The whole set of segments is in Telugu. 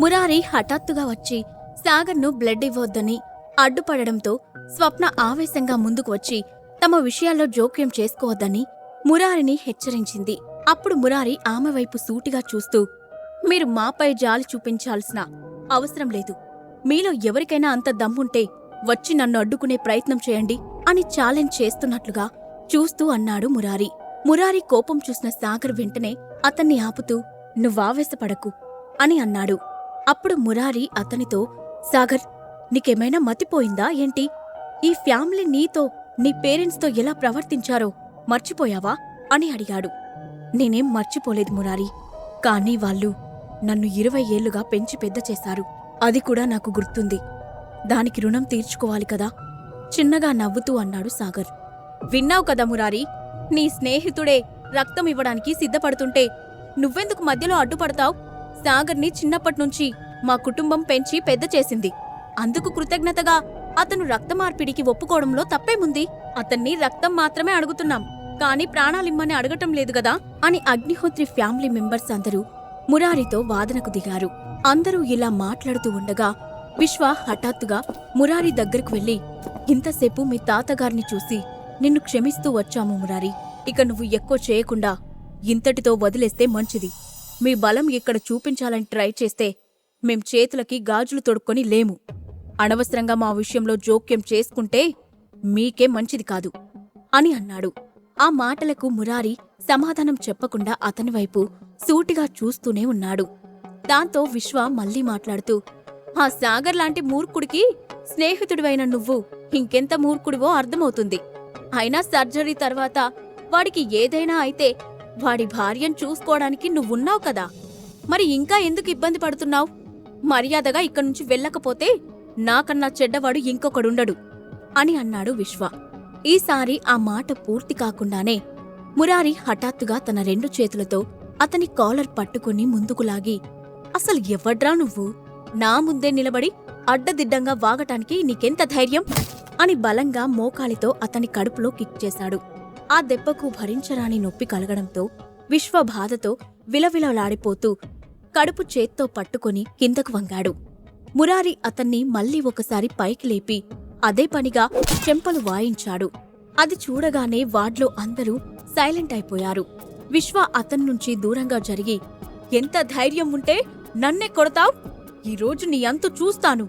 మురారి హఠాత్తుగా వచ్చి సాగర్ను బ్లడ్ ఇవ్వొద్దని అడ్డుపడడంతో స్వప్న ఆవేశంగా ముందుకు వచ్చి తమ విషయాల్లో జోక్యం చేసుకోవద్దని మురారిని హెచ్చరించింది. అప్పుడు మురారి ఆమె వైపు సూటిగా చూస్తూ మీరు మాపై జాలి చూపించాల్సిన అవసరం లేదు. మీలో ఎవరికైనా అంత దమ్ముంటే వచ్చి నన్ను అడ్డుకునే ప్రయత్నం చేయండి అని ఛాలెంజ్ చేస్తున్నట్లుగా చూస్తూ అన్నాడు మురారి. మురారి కోపం చూసిన సాగర్ వెంటనే అతన్ని ఆపుతూ నువ్వావేశపడకు అని అన్నాడు. అప్పుడు మురారి అతనితో సాగర్ నీకేమైనా మతిపోయిందా ఏంటి? ఈ ఫ్యామిలీ నీతో నీ పేరెంట్స్తో ఎలా ప్రవర్తించారో మర్చిపోయావా? అని అడిగాడు. నేనేం మర్చిపోలేదు మురారి కానీ వాళ్ళు నన్ను ఇరవై ఏళ్ళుగా పెంచి పెద్ద చేశారు. అది కూడా నాకు గుర్తుంది. దానికి రుణం తీర్చుకోవాలి కదా? చిన్నగా నవ్వుతూ అన్నాడు సాగర్. విన్నావు కదా మురారి నీ స్నేహితుడే రక్తం ఇవ్వడానికి సిద్ధపడుతుంటే నువ్వెందుకు మధ్యలో అడ్డుపడతావ్? సాగర్ని చిన్నప్పట్నుంచి మా కుటుంబం పెంచి పెద్ద చేసింది. అందుకు కృతజ్ఞతగా అతను రక్త మార్పిడికి ఒప్పుకోవడంలో తప్పేముంది? అతన్ని రక్తం మాత్రమే అడుగుతున్నాం. కాని ప్రాణాలిమ్మని అడగటం లేదు గదా? అని అగ్నిహోత్రి ఫ్యామిలీ మెంబర్స్ అందరూ మురారితో వాదనకు దిగారు. అందరూ ఇలా మాట్లాడుతూ ఉండగా విశ్వ హఠాత్తుగా మురారి దగ్గరకు వెళ్ళి ఇంతసేపు మీ తాతగారిని చూసి నిన్ను క్షమిస్తూ వచ్చాము మురారి. ఇక నువ్వు ఎక్కువ చేయకుండా ఇంతటితో వదిలేస్తే మంచిది. మీ బలం ఇక్కడ చూపించాలని ట్రై చేస్తే మేం చేతులకి గాజులు తొడుక్కొని లేము. అనవసరంగా మా విషయంలో జోక్యం చేసుకుంటే మీకే మంచిది కాదు అని అన్నాడు. ఆ మాటలకు మురారి సమాధానం చెప్పకుండా అతని వైపు సూటిగా చూస్తూనే ఉన్నాడు. దాంతో విశ్వ మళ్ళీ మాట్లాడుతూ ఆ సాగర్ లాంటి మూర్ఖుడికి స్నేహితుడివైన నువ్వు ఇంకెంత మూర్ఖుడివో అర్థమవుతుంది. అయినా సర్జరీ తర్వాత వాడికి ఏదైనా అయితే వాడి భార్యను చూసుకోవడానికి నువ్వున్నావు కదా. మరి ఇంకా ఎందుకు ఇబ్బంది పడుతున్నావు? మర్యాదగా ఇక్కడి నుంచి వెళ్ళకపోతే నాకన్నా చెడ్డవాడు ఇంకొకడుండడు అని అన్నాడు విశ్వ. ఈసారి ఆ మాట పూర్తి కాకుండానే మురారి హఠాత్తుగా తన రెండు చేతులతో అతని కాలర్ పట్టుకుని ముందుకు లాగి అసలు ఎవడ్రా నువ్వు? నా ముందే నిలబడి అడ్డదిడ్డంగా వాగటానికి నీకెంత ధైర్యం? అని బలంగా మోకాలితో అతని కడుపులో కిక్ చేశాడు. ఆ దెబ్బకు భరించరాని నొప్పి కలగడంతో విశ్వ బాధతో విలవిలలాడిపోతూ కడుపు చేత్తో పట్టుకొని కిందకు వంగాడు. మురారి అతన్ని మళ్ళీ ఒకసారి పైకి లేపి అదే పనిగా చెంపలు వాయించాడు. అది చూడగానే వాడ్లో అందరూ సైలెంట్ అయిపోయారు. విశ్వ అతన్నుంచి దూరంగా జరిగి ఎంత ధైర్యం ఉంటే నన్నే కొడతావ్? ఈరోజు నీ అంతు చూస్తాను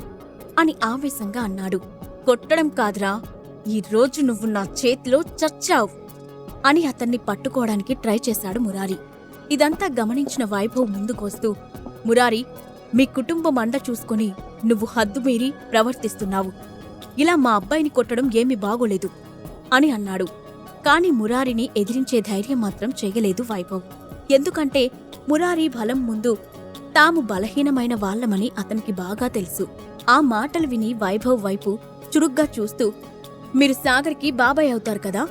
అని ఆవేశంగా అన్నాడు. కొట్టడం కాదురా. ఈరోజు నువ్వు నా చేతిలో చచ్చావు. అని అతన్ని పట్టుకోవడానికి ట్రై చేశాడు మురారి. ఇదంతా గమనించిన వైభవ్ ముందుకొస్తూ మురారి మీ కుటుంబం అండ చూసుకుని నువ్వు హద్దుమీరి ప్రవర్తిస్తున్నావు. ఇలా మా అబ్బాయిని కొట్టడం ఏమీ బాగోలేదు అని అన్నాడు. కాని మురారిని ఎదిరించే ధైర్యం మాత్రం చేయలేదు వైభవ్. ఎందుకంటే మురారి బలం ముందు తాము బలహీనమైన వాళ్ళమని అతనికి బాగా తెలుసు. ఆ మాటలు విని వైభవ్ వైపు చురుగ్గా చూస్తూ మీరు సాగర్కి బాబాయ్ అవుతారు కదా?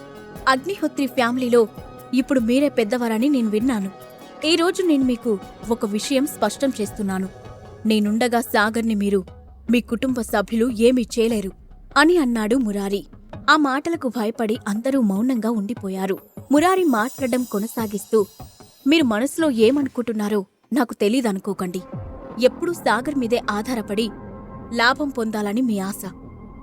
అగ్నిహోత్రి ఫ్యామిలీలో ఇప్పుడు మీరే పెద్దవారని నేను విన్నాను. ఈరోజు నేను మీకు ఒక విషయం స్పష్టం చేస్తున్నాను. నేనుండగా సాగర్ని మీరు మీ కుటుంబ సభ్యులు ఏమీ చేయలేరు అని అన్నాడు మురారి. ఆ మాటలకు భయపడి అందరూ మౌనంగా ఉండిపోయారు. మురారి మాట్లాడడం కొనసాగిస్తూ మీరు మనసులో ఏమనుకుంటున్నారో నాకు తెలీదనుకోకండి. ఎప్పుడూ సాగర్ మీదే ఆధారపడి లాభం పొందాలని మీ ఆశ.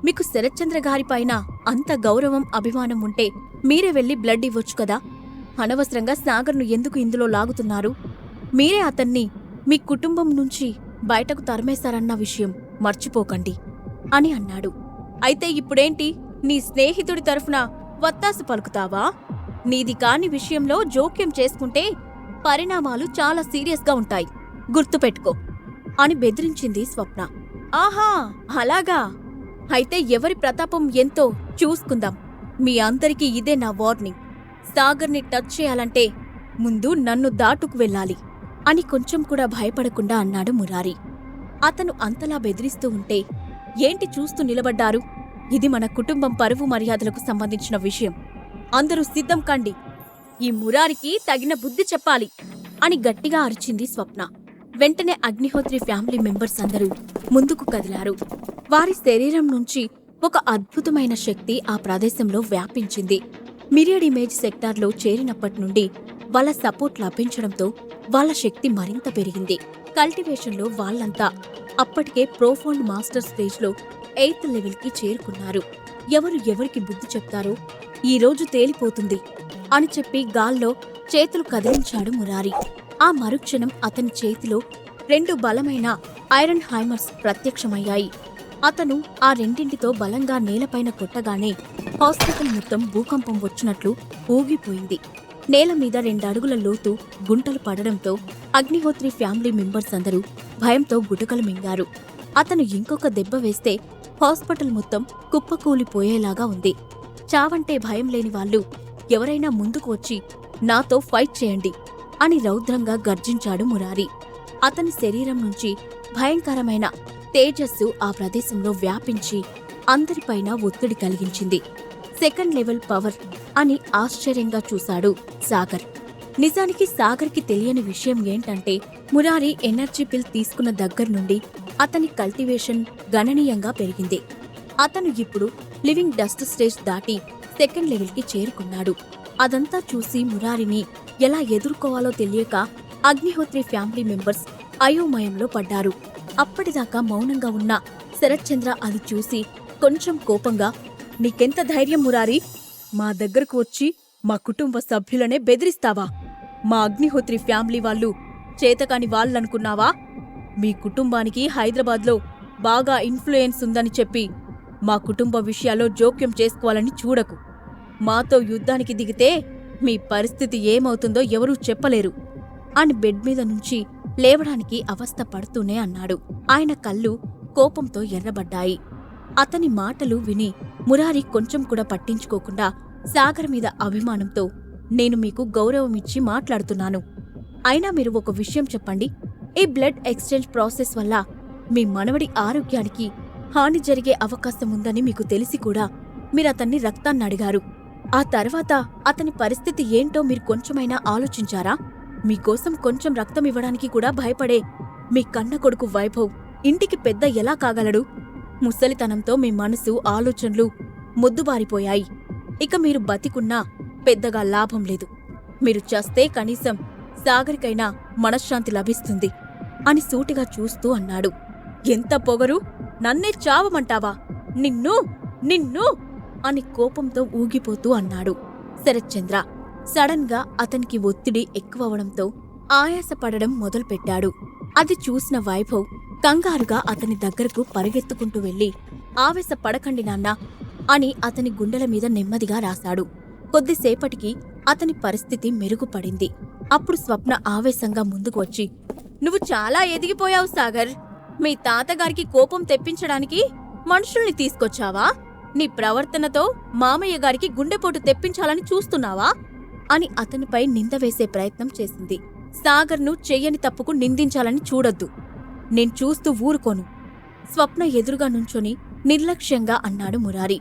మీకు శరత్చంద్ర గారిపైన అంత గౌరవం అభిమానం ఉంటే మీరే వెళ్ళి బ్లడ్ ఇవ్వచ్చు కదా? అనవసరంగా సాగర్ను ఎందుకు ఇందులో లాగుతున్నారు? మీరే అతన్ని మీ కుటుంబం నుంచి బయటకు తరిమేశారన్న విషయం మర్చిపోకండి అని అన్నాడు. అయితే ఇప్పుడేంటి? నీ స్నేహితుడి తరఫున వత్తాసు పలుకుతావా? నీది కాని విషయంలో జోక్యం చేసుకుంటే పరిణామాలు చాలా సీరియస్గా ఉంటాయి. గుర్తుపెట్టుకో అని బెదిరించింది స్వప్న. ఆహా! అలాగా? అయితే ఎవరి ప్రతాపం ఎంతో చూసుకుందాం. మీ అందరికీ ఇదే నా వార్నింగ్. సాగర్ని టచ్ చేయాలంటే ముందు నన్ను దాటుకు వెళ్ళాలి అని కొంచెం కూడా భయపడకుండా అన్నాడు మురారి. అతను అంతలా బెదిరిస్తూ ఉంటే ఏంటి చూస్తూ నిలబడ్డారు? ఇది మన కుటుంబం పరువు మర్యాదలకు సంబంధించిన విషయం. అందరూ సిద్ధం కండి. ఈ మురారికి తగిన బుద్ధి చెప్పాలి అని గట్టిగా అరిచింది స్వప్న. వెంటనే అగ్నిహోత్రి ఫ్యామిలీ మెంబర్స్ అందరూ ముందుకు కదిలారు. వారి శరీరం నుంచి ఒక అద్భుతమైన శక్తి ఆ ప్రదేశంలో వ్యాపించింది. మిరియడ్ ఇమేజ్ సెక్టార్లో చేరినప్పటి నుండి వాళ్ళ సపోర్ట్ లభించడంతో వాళ్ళ శక్తి మరింత పెరిగింది. కల్టివేషన్లో వాళ్ళంతా అప్పటికే ప్రోఫౌండ్ మాస్టర్ స్టేజ్లో ఎయిత్ లెవెల్కి చేరుకున్నారు. ఎవరు ఎవరికి బుద్ధి చెప్తారో ఈ రోజు తేలిపోతుంది అని చెప్పి గాల్లో చేతులు కదిలించాడు మురారి. ఆ మరుక్షణం అతని చేతిలో రెండు బలమైన ఐరన్ హైమర్స్ ప్రత్యక్షమయ్యాయి. అతను ఆ రెండింటితో బలంగా నేలపైన కొట్టగానే హాస్పిటల్ మొత్తం భూకంపం వచ్చినట్లు ఊగిపోయింది. నేల మీద రెండడుగుల లోతు గుంటలు పడడంతో అగ్నిహోత్రి ఫ్యామిలీ మెంబర్స్ అందరూ భయంతో గుటకలు మింగారు. అతను ఇంకొక దెబ్బ వేస్తే హాస్పిటల్ మొత్తం కుప్పకూలిపోయేలాగా ఉంది. చావంటే భయం లేని వాళ్ళు ఎవరైనా ముందుకు వచ్చి నాతో ఫైట్ చేయండి. అని రౌద్రంగా గర్జించాడు మురారి. అతని శరీరం నుంచి భయంకరమైన తేజస్సు ఆ ప్రదేశంలో వ్యాపించి అందరిపైన ఒత్తిడి కలిగించింది. సెకండ్ లెవెల్ పవర్ అని ఆశ్చర్యంగా చూశాడు సాగర్. నిజానికి సాగర్కి తెలియని విషయం ఏంటంటే మురారి ఎనర్జీ పిల్ తీసుకున్న దగ్గర నుండి అతని కల్టివేషన్ గణనీయంగా పెరిగింది. అతను ఇప్పుడు లివింగ్ డస్ట్ స్టేజ్ దాటి సెకండ్ లెవెల్కి చేరుకున్నాడు. అదంతా చూసి మురారిని ఎలా ఎదుర్కోవాలో తెలియక అగ్నిహోత్రి ఫ్యామిలీ మెంబర్స్ అయోమయంలో పడ్డారు. అప్పటిదాకా మౌనంగా ఉన్న శరత్చంద్ర అది చూసి కొంచెం కోపంగా నీకెంత ధైర్యం మురారి? మా దగ్గరకు వచ్చి మా కుటుంబ సభ్యులనే బెదిరిస్తావా? మా అగ్నిహోత్రి ఫ్యామిలీ వాళ్ళు చేతకాని వాళ్ళనుకున్నావా? మీ కుటుంబానికి హైదరాబాద్లో బాగా ఇన్ఫ్లుయెన్స్ ఉందని చెప్పి మా కుటుంబ విషయాల్లో జోక్యం చేసుకోవాలని చూడకు. మాతో యుద్ధానికి దిగితే మీ పరిస్థితి ఏమవుతుందో ఎవరూ చెప్పలేరు. అని బెడ్ మీద నుంచి లేవడానికి అవస్థ పడుతూనే అన్నాడు. ఆయన కళ్ళు కోపంతో ఎర్రబడ్డాయి. అతని మాటలు విని మురారి కొంచెం కూడా పట్టించుకోకుండా సాగర్ మీద అభిమానంతో నేను మీకు గౌరవమిచ్చి మాట్లాడుతున్నాను. అయినా మీరు ఒక విషయం చెప్పండి. ఈ బ్లడ్ ఎక్స్చేంజ్ ప్రాసెస్ వల్ల మీ మనవడి ఆరోగ్యానికి హాని జరిగే అవకాశం ఉందని మీకు తెలిసి కూడా మీరతన్ని రక్తాన్ని అడిగారు. ఆ తర్వాత అతని పరిస్థితి ఏంటో మీరు కొంచెమైనా ఆలోచించారా? మీకోసం కొంచెం రక్తం ఇవ్వడానికి కూడా భయపడే మీ కన్న కొడుకు వైభవ్ ఇంటికి పెద్ద ఎలా కాగలడు? ముసలితనంతో మీ మనసు ఆలోచనలు మొద్దుబారిపోయాయి. ఇక మీరు బతికున్నా పెద్దగా లాభం లేదు. మీరు చస్తే కనీసం సాగరికైనా మనశ్శాంతి లభిస్తుంది అని సూటిగా చూస్తూ అన్నాడు. ఎంత పొగరు? నన్నే చావమంటావా? నిన్ను? నిన్ను? అని కోపంతో ఊగిపోతూ అన్నాడు. శరత్చంద్ర సడన్గా అతనికి ఒత్తిడి ఎక్కువవడంతో ఆయాసపడడం మొదలుపెట్టాడు. అది చూసిన వైభవ్ కంగారుగా అతని దగ్గరకు పరిగెత్తుకుంటూ వెళ్ళి ఆవేశపడకండి నాన్నా అని అతని గుండెల మీద నెమ్మదిగా రాశాడు. కొద్దిసేపటికి అతని పరిస్థితి మెరుగుపడింది. అప్పుడు స్వప్న ఆవేశంగా ముందుకు వచ్చి నువ్వు చాలా ఎదిగిపోయావు సాగర్. మీ తాతగారికి కోపం తెప్పించడానికి మనుషుల్ని తీసుకొచ్చావా? నీ ప్రవర్తనతో మామయ్య గారికి గుండెపోటు తెప్పించాలని చూస్తున్నావా? అని అతనిపై నింద వేసే ప్రయత్నం చేసింది. సాగర్ను చెయ్యని తప్పుకు నిందించాలని చూడొద్దు. నేను చూస్తూ ఊరుకోను. స్వప్న ఎదురుగా నుంచొని నిర్లక్ష్యంగా అన్నాడు మురారి.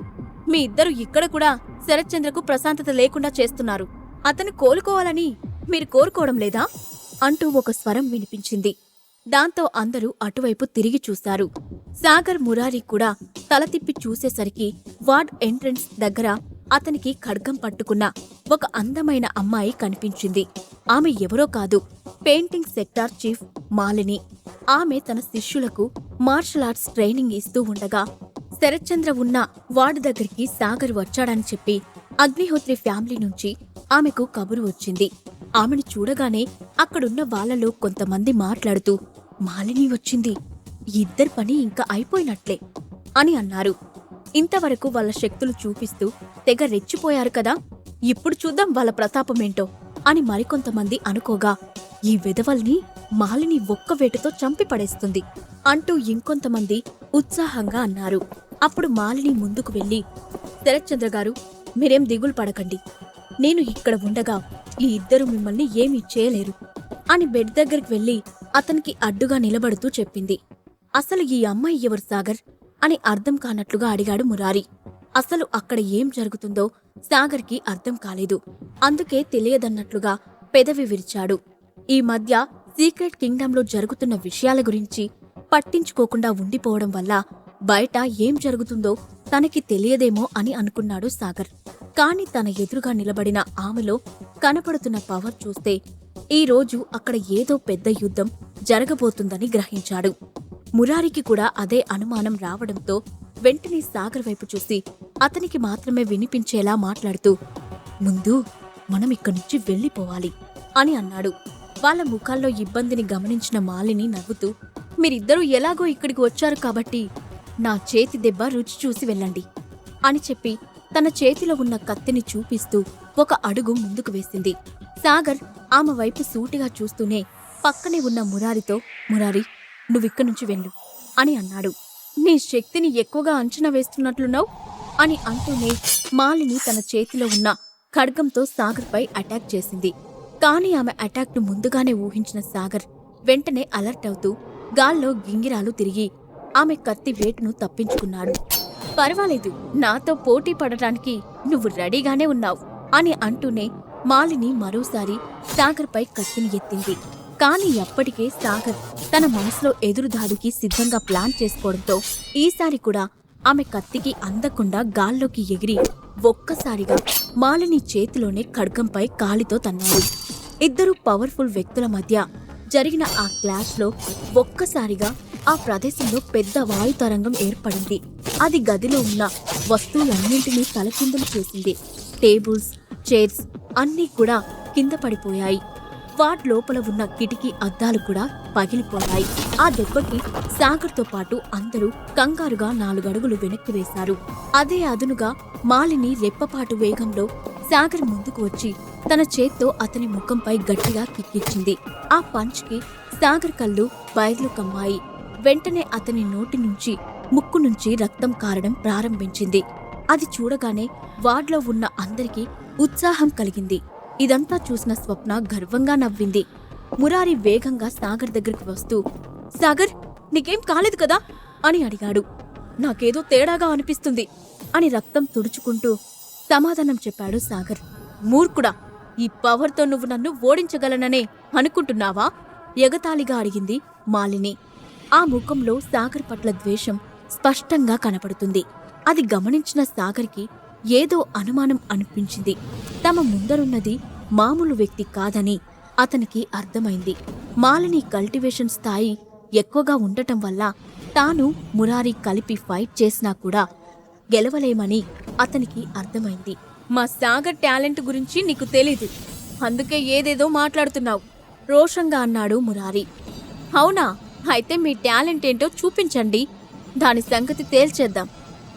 మీ ఇద్దరు ఇక్కడ కూడా శరత్చంద్రకు ప్రశాంతత లేకుండా చేస్తున్నారు. అతను కోలుకోవాలని మీరు కోరుకోవడం లేదా? అంటూ ఒక స్వరం వినిపించింది. దాంతో అందరూ అటువైపు తిరిగి చూశారు. సాగర్ మురారి కూడా తల తిప్పి చూసేసరికి వార్డ్ ఎంట్రన్స్ దగ్గర అతనికి ఖడ్గం పట్టుకున్న ఒక అందమైన అమ్మాయి కనిపించింది. ఆమె ఎవరో కాదు పెయింటింగ్ సెక్టార్ చీఫ్ మాలిని. ఆమె తన శిష్యులకు మార్షల్ ఆర్ట్స్ ట్రైనింగ్ ఇస్తూ ఉండగా శరత్చంద్ర ఉన్న వార్డు దగ్గరికి సాగర్ వచ్చాడని చెప్పి అగ్నిహోత్రి ఫ్యామిలీ నుంచి ఆమెకు కబురు వచ్చింది. ఆమెను చూడగానే అక్కడున్న వాళ్ళలో కొంతమంది మాట్లాడుతూ మాలిని వచ్చింది. ఇద్దరి పని ఇంకా అయిపోయినట్లే అని అన్నారు. ఇంతవరకు వాళ్ళ శక్తులు చూపిస్తూ తెగ రెచ్చిపోయారు కదా ఇప్పుడు చూద్దాం వాళ్ళ ప్రతాపమేంటో అని మరికొంతమంది అనుకోగా ఈ విధవల్ని మాలిని ఒక్క వేటుతో చంపి పడేస్తుంది అంటూ ఇంకొంతమంది ఉత్సాహంగా అన్నారు. అప్పుడు మాలిని ముందుకు వెళ్ళి శరత్చంద్ర గారు మీరేం దిగులు పడకండి. నేను ఇక్కడ ఉండగా ఈ ఇద్దరు మిమ్మల్ని ఏమీ చేయలేరు అని బెడ్ దగ్గరికి వెళ్ళి అతనికి అడ్డుగా నిలబడుతూ చెప్పింది. అసలు ఈ అమ్మాయి ఎవరు సాగర్? అని అర్థం కానట్లుగా అడిగాడు మురారి. అసలు అక్కడ ఏం జరుగుతుందో సాగర్కి అర్థం కాలేదు. అందుకే తెలియదన్నట్లుగా పెదవి విరిచాడు. ఈ మధ్య సీక్రెట్ కింగ్డంలో జరుగుతున్న విషయాల గురించి పట్టించుకోకుండా ఉండిపోవడం వల్ల బయట ఏం జరుగుతుందో తనకి తెలియదేమో అని అనుకున్నాడు సాగర్. కాని తన ఎదురుగా నిలబడిన ఆమెలో కనపడుతున్న పవర్ చూస్తే ఈ రోజు అక్కడ ఏదో పెద్ద యుద్ధం జరగబోతుందని గ్రహించాడు. మురారికి కూడా అదే అనుమానం రావడంతో వెంటనే సాగర్ వైపు చూసి అతనికి మాత్రమే వినిపించేలా మాట్లాడుతూ ముందు మనం ఇక్కడి నుంచి వెళ్ళిపోవాలి అని అన్నాడు. వాళ్ళ ముఖాల్లో ఇబ్బందిని గమనించిన మాలిని నవ్వుతూ మీరిద్దరూ ఎలాగో ఇక్కడికి వచ్చారు కాబట్టి నా చేతి దెబ్బ రుచి చూసి వెళ్ళండి అని చెప్పి తన చేతిలో ఉన్న కత్తిని చూపిస్తూ ఒక అడుగు ముందుకు వేసింది. సాగర్ ఆమె వైపు సూటిగా చూస్తూనే పక్కనే ఉన్న మురారితో మురారి నువ్విక్కడి నుంచి వెళ్ళు అని అన్నాడు. నీ శక్తిని ఎక్కువగా అంచనా వేస్తున్నట్లున్నావు? అని అంటూనే మాలిని తన చేతిలో ఉన్న ఖడ్గంతో సాగర్పై అటాక్ చేసింది. కానీ ఆమె అటాక్ను ముందుగానే ఊహించిన సాగర్ వెంటనే అలర్ట్ అవుతూ గాల్లో గింగిరాలు తిరిగి ఆమె కత్తి వేటును తప్పించుకున్నాడు. పర్వాలేదు నాతో పోటీ పడటానికి నువ్వు రెడీగానే ఉన్నావు అని అంటూనే మాలిని మరోసారి సాగర్పై కత్తిని ఎత్తింది. కానీ ఎప్పటికే సాగర్ తన మనసులో ఎదురుదాడికి సిద్ధంగా ప్లాన్ చేసుకోవడంతో ఈసారి కూడా ఆమె కత్తికి అందకుండా గాల్లోకి ఎగిరి ఒక్కసారిగా మాలిని చేతిలోనే ఖడ్గంపై కాలితో తన్నాడు. ఇద్దరు పవర్ఫుల్ వ్యక్తుల మధ్య జరిగిన ఆ క్లాష్లో ఒక్కసారిగా ఆ ప్రదేశంలో పెద్ద వాయు తరంగం ఏర్పడింది. అది గదిలో ఉన్న వస్తువులన్నింటినీ తలకిందులు చేసింది. టేబుల్స్ చైర్స్ అన్నీ కూడా కింద పడిపోయాయి. వార్డ్ లోపల ఉన్న కిటికీ అద్దాలు కూడా పగిలిపోయాయి. ఆ దెబ్బకి సాగర్తో పాటు అందరూ కంగారుగా నాలుగడుగులు వెనక్కి వేశారు. అదే అదునుగా మాలిని రెప్పపాటు వేగంలో సాగర్ ముందుకు వచ్చి తన చేత్తో అతని ముఖంపై గట్టిగా కిక్కిచ్చింది. ఆ పంచ్కి సాగర్ కళ్ళు బయర్లు కమ్మాయి. వెంటనే అతని నోటి నుంచి ముక్కు నుంచి రక్తం కారడం ప్రారంభించింది. అది చూడగానే వార్డ్లో ఉన్న అందరికీ ఉత్సాహం కలిగింది. ఇదంతా చూసిన స్వప్న గర్వంగా నవ్వింది. మురారి వేగంగా సాగర్ దగ్గరికి వస్తూ సాగర్ నీకేం కాలేదు కదా? అని అడిగాడు. నాకేదో తేడాగా అనిపిస్తుంది అని రక్తం తుడుచుకుంటూ సమాధానం చెప్పాడు సాగర్. మూర్ఖుడా ఈ పవర్తో నువ్వు నన్ను ఓడించగలననే అనుకుంటున్నావా? ఎగతాళిగా అడిగింది మాలిని. ఆ ముఖంలో సాగర్ పట్ల ద్వేషం స్పష్టంగా కనపడుతుంది. అది గమనించిన సాగర్కి ఏదో అనుమానం అనిపించింది. తమ ముందరున్నది మామూలు వ్యక్తి కాదని అతనికి అర్థమైంది. మాలిని కల్టివేషన్ స్థాయి ఎక్కువగా ఉండటం వల్ల తాను మురారి కలిపి ఫైట్ చేసినా కూడా గెలవలేమని అతనికి అర్థమైంది. మా సాగర్ టాలెంట్ గురించి నీకు తెలీదు. అందుకే ఏదేదో మాట్లాడుతున్నావు. రోషంగా అన్నాడు మురారి. అవునా? అయితే మీ టాలెంట్ ఏంటో చూపించండి. దాని సంగతి తేల్చేద్దాం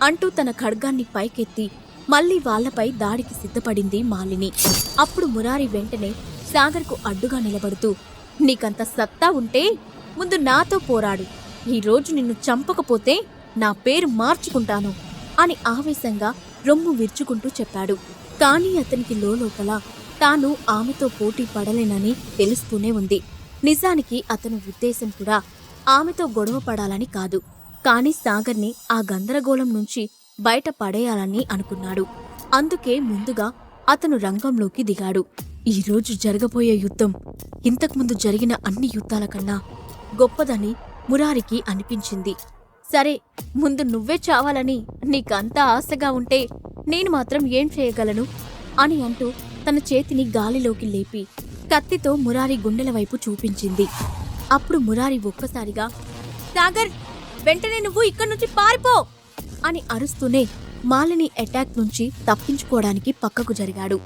అంటూ తన ఖడ్గాన్ని పైకెత్తి మళ్ళీ వాళ్ళపై దాడికి సిద్ధపడింది మాలిని. అప్పుడు మురారి వెంటనే సాగర్కు అడ్డుగా నిలబడుతూ నీకంత సత్తా ఉంటే ముందు నాతో పోరాడు. ఈరోజు నిన్ను చంపకపోతే నా పేరు మార్చుకుంటాను అని ఆవేశంగా రొమ్ము విరుచుకుంటూ చెప్పాడు. కానీ అతనికి లోపల తాను ఆమెతో పోటీ పడలేనని తెలుస్తూనే ఉంది. నిజానికి అతను ఉద్దేశం కూడా ఆమెతో గొడవ పడాలని కాదు. కానీ సాగర్ని ఆ గందరగోళం నుంచి బయట పడేయాలని అనుకున్నాడు. అందుకే ముందుగా అతను రంగంలోకి దిగాడు. ఈరోజు జరగబోయే యుద్ధం ఇంతకుముందు జరిగిన అన్ని యుద్ధాల కన్నా గొప్పదని మురారికి అనిపించింది. సరే ముందు నువ్వే చావాలని నీకంతా ఆశగా ఉంటే నేను మాత్రం ఏం చేయగలను? అని అంటూ తన చేతిని గాలిలోకి లేపి కత్తితో మురారి గుండెల వైపు చూపించింది. అప్పుడు మురారి ఒక్కసారిగా సాగర్ వెంటనే నువ్వు ఇక్కడి నుంచి పారిపో! అని అరుస్తూనే మాలిని అటాక్ నుంచి తప్పించుకోవడానికి పక్కకు జరిగాడు.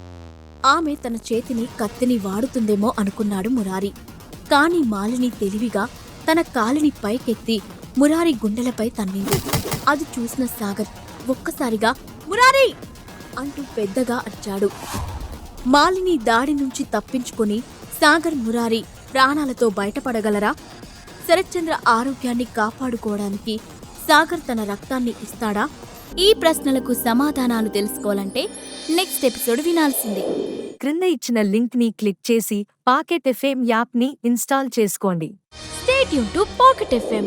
ఆమె తన చేతిని కత్తిని వాడుతుందేమో అనుకున్నాడు మురారి. కాని మాలిని తెలివిగా తన కాలిని పైకెత్తి మురారి గుండెలపై తన్నింది. అది చూసిన సాగర్ ఒక్కసారిగా మురారి! అంటూ పెద్దగా అరిచాడు. మాలిని దాడి నుంచి తప్పించుకుని సాగర్ మురారి ప్రాణాలతో బయటపడగలరా? శరత్చంద్ర ఆరోగ్యాన్ని కాపాడుకోవడానికి సాగర్ తన రక్తాన్ని ఇస్తాడా? ఈ ప్రశ్నలకు సమాధానాలు తెలుసుకోవాలంటే నెక్స్ట్ ఎపిసోడ్ వినాల్సిందే. క్రింద ఇచ్చిన లింక్ని క్లిక్ చేసి పాకెట్ ఎఫ్ఎం యాప్ని ఇన్స్టాల్ చేసుకోండి. స్టేట్ యూన్ టు పాకెట్ ఎఫ్ఎం